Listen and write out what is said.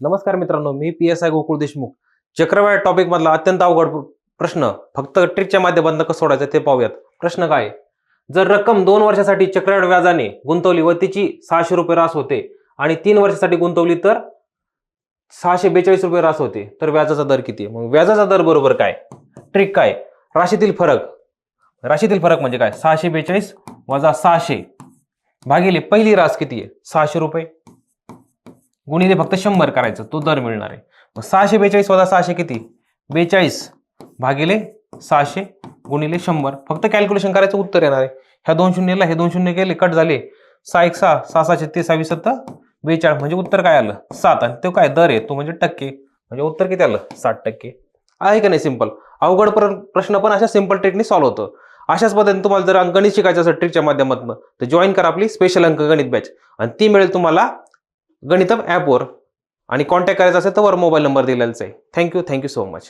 नमस्कार मित्रांनो मी P S I Gokul Deshmukh. चक्रवाढ टॉपिक मधला अत्यंत अवघड प्रश्न फक्त ट्रिकच्या माध्यमातून कसं सोडायचं ते पाहूयात. प्रश्न काय? जर रक्कम दोन वर्षासाठी चक्रवाढ व्याजाने गुंतवली व तिची सहाशे रुपये रास होते आणि तीन वर्षासाठी गुंतवली तर सहाशे बेचाळीस रुपये रास होते तर व्याजाचा दर किती? आहे? मग व्याजाचा दर बरोबर काय? ट्रिक काय? राशीतील फरक. राशीतील फरक म्हणजे काय? सहाशे बेचाळीस वजा सहाशे. भागिले पहिली रास किती आहे? सहाशे रुपये. गुणिले फक्त शंभर करायचं तो दर मिळणार आहे. मग सहाशे बेचाळीस वजा सहाशे किती? बेचाळीस भागिले सहाशे गुणिले शंभर. फक्त कॅल्क्युलेशन करायचं उत्तर येणार आहे. ह्या दोन शून्यला हे दोन शून्य केले कट झाले. सहा एक सहा सहा सहाशे छत्तीस सहावीस सत्ता बेचाळीस. म्हणजे उत्तर काय आलं? सात. आणि तो काय? दर आहे तो म्हणजे टक्के. म्हणजे उत्तर किती आलं? साठ टक्के. आहे का नाही सिंपल अवघड प्रश्न पण अशा सिंपल ट्रिकने सॉल्व्ह होतं. अशाच पद्धतीने तुम्हाला जर अंकगणित शिकायचं असेल ट्रिकच्या माध्यमातून तर जॉईन करा आपली स्पेशल अंकगणित बॅच आणि ती मिळेल तुम्हाला गणितम ॲपवर आणि कॉन्टॅक्ट करायचा असेल तर वर मोबाईल नंबर दिलेलाच आहे. Thank you thank you so much